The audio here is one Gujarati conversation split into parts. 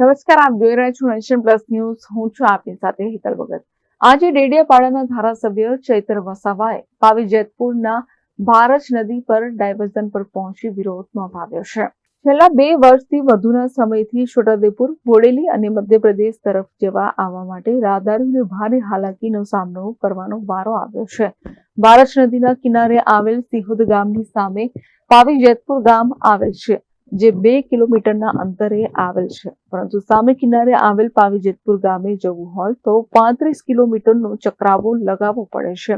નમસ્કાર, આપ જોઈ રહ્યા છો નેશન પ્લસ ન્યૂઝ. હું છું આપની સાથે હિતલ ભગત. આજે ડેડિયાપાડાના ધારાસભ્ય ચૈતર વસાવાએ પાવી જેતપુરના ભારજ નદી પર ડાયવર્ઝન પર પહોંચી વિરોધ નોંધાવ્યો છે. છેલ્લા બે વર્ષથી વધુના સમયથી છોટાઉદેપુર, બોડેલી અને મધ્યપ્રદેશ તરફ જવા આવવા માટે રાહદારીઓને ભારે હાલાકીનો સામનો કરવાનો વારો આવ્યો છે. ભારજ નદીના કિનારે આવેલ સિહોદ ગામની સામે પાવી જેતપુર ગામ આવેલ છે. જે બે કિલોમીટરના અંતરે આવેલ છે. પરંતુ સામે કિનારે આવેલ પાવી જેતપુર ગામે જવું હોય તો પાંત્રીસ કિલોમીટરનો ચક્રાવો લગાવવો પડે છે.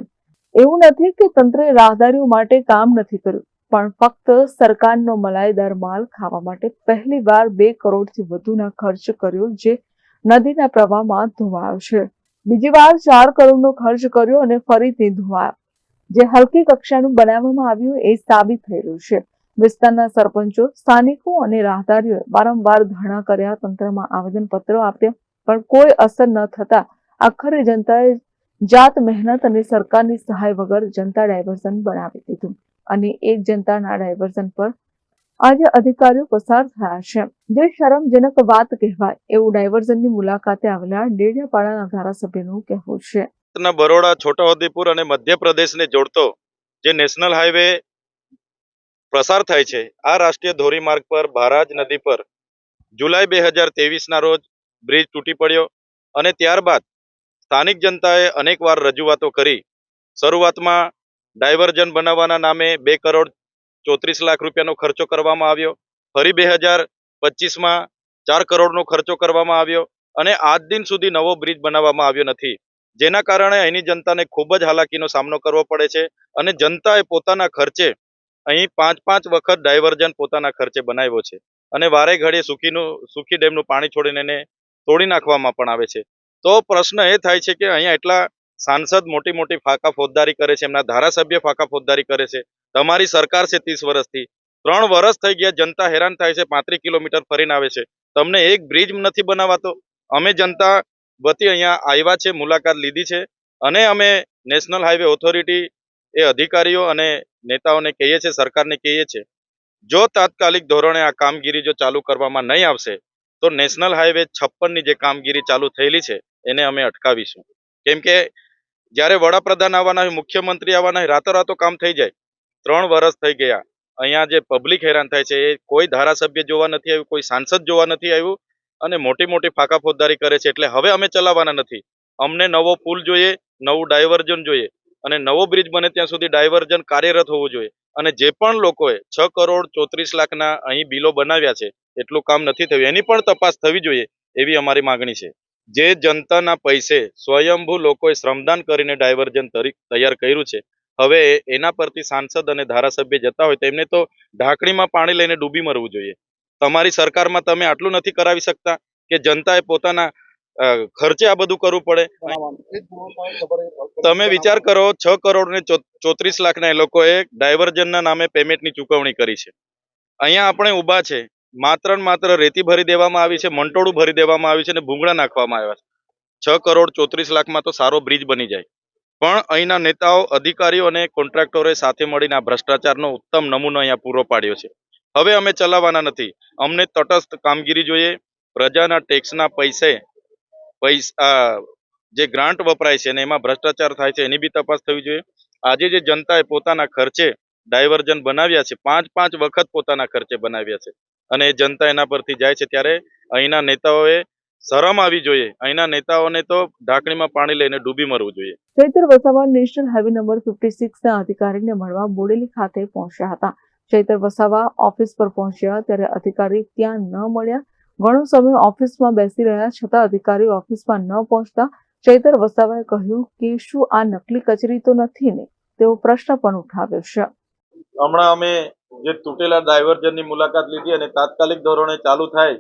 એવું નથી કે તંત્રે રાહદારીઓ માટે કામ નથી કર્યું, પણ ફક્ત સરકારનો મલાઈદાર માલ ખાવા માટે પહેલી વાર બે કરોડથી વધુના ખર્ચ કર્યો જે નદીના પ્રવાહમાં ધોવાયો છે. બીજી વાર ચાર કરોડનો ખર્ચ કર્યો અને ફરીથી ધોવાયો. જે હલકી કક્ષાનું બનાવવામાં આવ્યું એ સાબિત થઈ રહ્યું છે. વિસ્તારના સરપંચો, સ્થાનિકો અને રાહદારીઓએ વારંવાર ધરણા કર્યા તંત્રમાં આવેદનપત્રો આપ્યા, પણ કોઈ અસર ન થતા આખરે જનતાએ જાત મહેનત અને સરકારની સહાય વગર જનતા ડાયવર્ઝન બનાવી દીધું અને એક જનતાના ડાયવર્ઝન પર આજે અધિકારીઓ પસાર થયા છે. જે શરમજનક વાત કહેવાય એવું ડાયવર્ઝનની મુલાકાતે આવેલા ડેડિયાપાડાના ધારાસભ્યનું કહેવું છે. બરોડા, છોટાઉદેપુર અને મધ્યપ્રદેશને જોડતો જે નેશનલ હાઈવે પસાર થાય છે. આ રાષ્ટ્રીય ધોરીમાર્ગ પર ભારાજ નદી પર જુલાઈ બે હજાર ના રોજ બ્રિજ તૂટી પડ્યો અને ત્યારબાદ સ્થાનિક જનતાએ અનેકવાર રજૂઆતો કરી. શરૂઆતમાં ડાયવર્ઝન બનાવવાના નામે બે કરોડ ચોત્રીસ લાખ રૂપિયાનો ખર્ચો કરવામાં આવ્યો. ફરી બે હજાર પચીસમાં ચાર કરોડનો ખર્ચો કરવામાં આવ્યો અને આજ દિન સુધી નવો બ્રિજ બનાવવામાં આવ્યો નથી. જેના કારણે અહીંની જનતાને ખૂબ જ હાલાકીનો સામનો કરવો પડે છે અને જનતાએ પોતાના ખર્ચે અહીં પાંચ પાંચ વખત ડાયવર્ઝન પોતાના ખર્ચે બનાવ્યો છે અને વારે ઘડીએ સુકીનું સુકી ડેમનું પાણી છોડીને એને તોડી નાખવામાં પણ આવે છે. તો પ્રશ્ન એ થાય છે કે અહીંયા એટલા સાંસદ મોટી મોટી ફાંકા ફોજદારી કરે છે, એમના ધારાસભ્ય ફાંકા ફોજદારી કરે છે. તમારી સરકાર છે ત્રીસ વર્ષથી. ત્રણ વર્ષ થઈ ગયા જનતા હેરાન થાય છે, પાંત્રીસ કિલોમીટર ફરીને આવે છે. તમને એક બ્રિજ નથી બનાવાતો? અમે જનતા વતી અહીંયા આવ્યા છે, મુલાકાત લીધી છે અને અમે નેશનલ હાઈવે ઓથોરિટી એ અધિકારીઓ અને નેતાઓને કહીએ છીએ, સરકારને કહીએ છીએ, જો તાત્કાલિક ધોરણે આ કામગીરી જો ચાલુ કરવામાં નહીં આવશે, તો નેશનલ હાઈવે છપ્પનની જે કામગીરી ચાલુ થયેલી છે, એને અમે અટકાવીશું. કેમ કે જ્યારે વડાપ્રધાન આવવાના હોય, મુખ્યમંત્રી આવવાના હોય, રાતોરાતો કામ થઈ જાય. ત્રણ વર્ષ થઈ ગયા. અહીંયા જે પબ્લિક હેરાન થાય છે, એ કોઈ ધારાસભ્ય જોવા નથી આવ્યું, કોઈ સાંસદ જોવા નથી આવ્યું, અને મોટી મોટી ફાંકા ફોજદારી કરે છે. એટલે હવે અમે ચલાવવાના નથી. અમને નવો પુલ જોઈએ, નવું ડાયવર્ઝન જોઈએ. અને નવો બ્રિજ બને ત્યાં સુધી ડાયવર્ઝન કાર્યરત હોવું જોઈએ. અને જે પણ લોકોએ છ કરોડ ચોત્રીસ લાખના અહીં બિલો બનાવ્યા છે, એટલું કામ નથી થયું. એની પણ તપાસ થવી જોઈએ એવી અમારી માંગણી છે. જે જનતાના પૈસે સ્વયંભૂ લોકોએ શ્રમદાન કરીને ડાયવર્ઝન તૈયાર કર્યું છે, હવે એના પરથી સાંસદ અને ધારાસભ્ય જતા હોય, તેમને તો ઢાંકણીમાં પાણી લઈને ડૂબી મરવું જોઈએ. તમારી સરકારમાં તમે આટલું નથી કરાવી શકતા કે જનતાએ પોતાના ખર્ચે આ બધું કરવું પડે? તમે વિચાર કરો, છ કરોડ ને ચોત્રીસ લાખના એ લોકોએ ડાયવર્ઝનના નામે પેમેન્ટની ચૂકવણી કરી છે. અહીંયા આપણે ઊભા છે. માત્ર માત્ર રેતી ભરી દેવામાં આવી છે, મંટોળું ભરી દેવામાં આવ્યું છે અને ભૂંગળા નાખવામાં આવ્યા છે. છ કરોડ ચોત્રીસ લાખમાં તો સારો બ્રિજ બની જાય. પણ અહીંના નેતાઓ, અધિકારીઓ અને કોન્ટ્રાક્ટરોએ સાથે મળીને આ ભ્રષ્ટાચારનો ઉત્તમ નમૂનો અહીંયા પૂરો પાડ્યો છે. હવે અમે ચલાવવાના નથી. અમને તટસ્થ કામગીરી જોઈએ. પ્રજાના ટેક્સના પૈસે પૈસા જે ગ્રાન્ટ વપરાય છે અને એમાં ભ્રષ્ટાચાર થાય છે એની બી તપાસ થવી જોઈએ. આજે જે જનતાએ પોતાના ખર્ચે ડાયવર્ઝન બનાવ્યા છે, પાંચ પાંચ વખત પોતાના ખર્ચે બનાવ્યા છે અને એ જનતા એના પરથી જાય છે ત્યારે અહીંના નેતાઓએ શરમ આવી જોઈએ. અહીંના નેતાઓને તો ઢાંકણીમાં પાણી લઈને ડૂબી મરવું જોઈએ. Chaitar Vasava national highway number fifty સિક્સના અધિકારીને મળવા બોડેલી ખાતે પહોંચ્યા હતા. ચૈતર વસાવા ઓફિસ પર પહોંચ્યા ત્યારે અધિકારી ત્યાં ન મળ્યા. ઘણો સમય ઓફિસમાં બેસી રહ્યા, છતાં અધિકારી ઓફિસમાં ન પહોંચતા. ચૈતર વસાવાએ કહ્યું કે, શું આ નકલી કચેરી તો નથી ને? તેવો પ્રશ્ન પણ ઉઠાવ્યો છે. હમણાં અમે જે તૂટેલા ડાયવર્જનની મુલાકાત લીધી અને તાત્કાલિક ધોરણે ચાલુ થાય,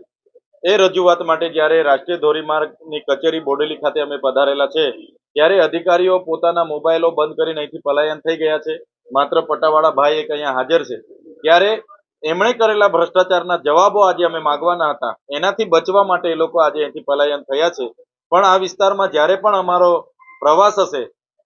એ રજૂઆત માટે જ્યારે રાષ્ટ્રીય ધોરીમાર્ગની કચેરી બોડેલી ખાતે અમે પધારેલા છે, ત્યારે અધિકારીઓ પોતાના મોબાઈલો બંધ કરીને અહીંથી પલાયન થઈ ગયા છે. માત્ર પટાવાળા ભાઈ એક અહીંયા હાજર છે. ત્યારે એમણે કરેલા ભ્રષ્ટાચારના જવાબો આજે અમે માગવાના હતા. એનાથી બચવા માટે એ લોકો આજે અહીંથી પલાયન થયા છે. પણ આ વિસ્તારમાં જ્યારે પણ અમારો પ્રવાસ હશે,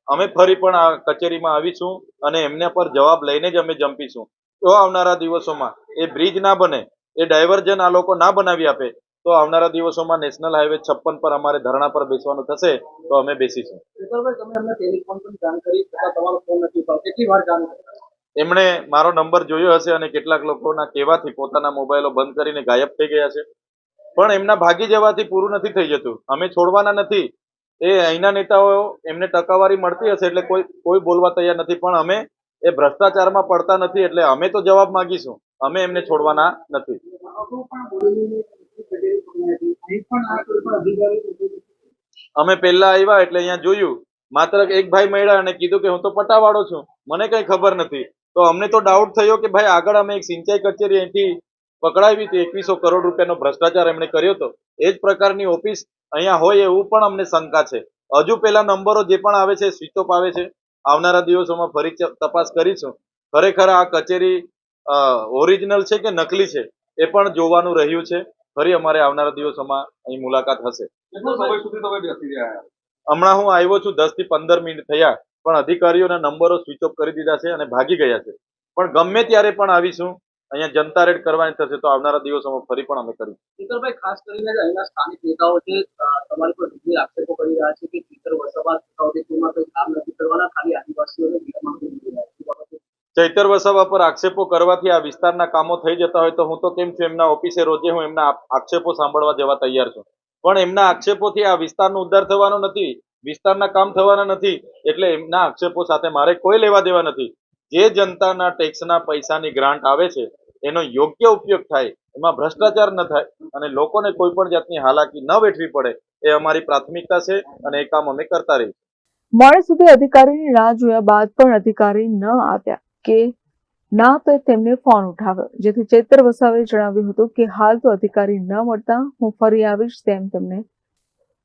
અમે ફરી પણ આ કચેરીમાં આવીશું અને એમના પર જવાબ લઈને જ અમે જંપીશું. તો આવનારા દિવસોમાં એ બ્રિજ ના બને, એ ડાયવર્ઝન આ લોકો ના બનાવી આપે, તો આવનારા દિવસોમાં નેશનલ હાઈવે છપ્પન પર અમારે ધરણા પર બેસવાનું થશે, તો અમે બેસીશું. એમણે મારો નંબર જોયો હશે અને કેટલાક લોકોના કહેવાથી પોતાના મોબાઈલો બંધ કરીને ગાયબ થઈ ગયા છે. પણ એમના ભાગી જવાથી પૂરું નથી થઈ જતું. અમે છોડવાના નથી. એ અહીંના નેતાઓ એમને ટકાવારી મળતી હશે એટલે કોઈ કોઈ બોલવા તૈયાર નથી. પણ અમે એ ભ્રષ્ટાચારમાં પડતા નથી એટલે અમે તો જવાબ માંગીશું. અમે એમને છોડવાના નથી. અમે પહેલા આવ્યા એટલે અહીંયા જોયું. માત્ર એક ભાઈ મળ્યા અને કીધું કે હું તો પટાવાળો છું. મને કઈ ખબર નથી. તો અમને તો ડાઉટ થયો કે ભાઈ આગળ અમે એક સિંચાઈ કચેરી અહીંથી પકડાવી હતી એકવીસો કરોડ રૂપિયાનો ભ્રષ્ટાચાર એમણે કર્યો હતો એ જ પ્રકારની ઓફિસ અહીંયા હોય એવું પણ અમને શંકા છે. હજુ પેલા નંબરો જે પણ આવે છે સ્વિચ ઓફ આવે છે આવનારા દિવસોમાં ફરી તપાસ કરીશું. ખરેખર આ કચેરી ઓરિજિનલ છે કે નકલી છે એ પણ જોવાનું રહ્યું છે. ફરી અમારે આવનારા દિવસોમાં અહીં મુલાકાત હશે. કેટલો સમય સુધી તમે બેસી રહ્યા? હમણાં હું આવ્યો છું દસથી પંદર મિનિટ થયા. પણ અધિકારીઓના નંબરો સ્વિચ ઓફ કરી દીધા છે અને ભાગી ગયા છે. પણ ગમે ત્યારે પણ આવીશું અહીંયા જનતા રેડ કરવાની થશે તો આવનારા દિવસોમાં ફરી પણ અમે કરીશું. વિઠ્ઠલભાઈ ખાસ કરીને અહીંના સ્થાનિક નેતાઓ છે તમારી પર ગંભીર આક્ષેપો કરી રહ્યા છે કે ચિત્ર વસાવા છોટાઉદેપુરમાં કંઈ કામ નથી કરવાના ખાલી આદિવાસીઓને ચૈતર વસાવા પર આક્ષેપો કરવાથી આ વિસ્તારના કામો થઈ જતા હોય તો હું તો કેમ છું એમના ઓફિસે રોજે હું એમના આક્ષેપો સાંભળવા જવા તૈયાર છું. પણ એમના આક્ષેપોથી આ વિસ્તારનો ઉદ્ધાર થવાનો નથી. વિસ્તારના કામ થવાના નથી, એટલે એમના આક્ષેપો સાથે મારે કોઈ લેવા દેવા નથી. જે જનતાના ટેક્સના પૈસાની ગ્રાન્ટ આવે છે, એનો યોગ્ય ઉપયોગ થાય, એમાં ભ્રષ્ટાચાર ન થાય, અને લોકોને કોઈ પણ જાતની હાલાકી ન વેઠવી પડે, એ અમારી પ્રાથમિકતા છે અને એ કામ અમે કરતા રહીએ મોડે સુધી અધિકારીની રાહ જોયા બાદ પણ અધિકારી ન આવ્યા કે ના તો તેમને ફોન ઉઠાવ્યો જેથી ચેતર વસાવે જણાવ્યું હતું કે, હાલ તો અધિકારી ન મળતા, હું ફરી આવીશ તેમ તેમને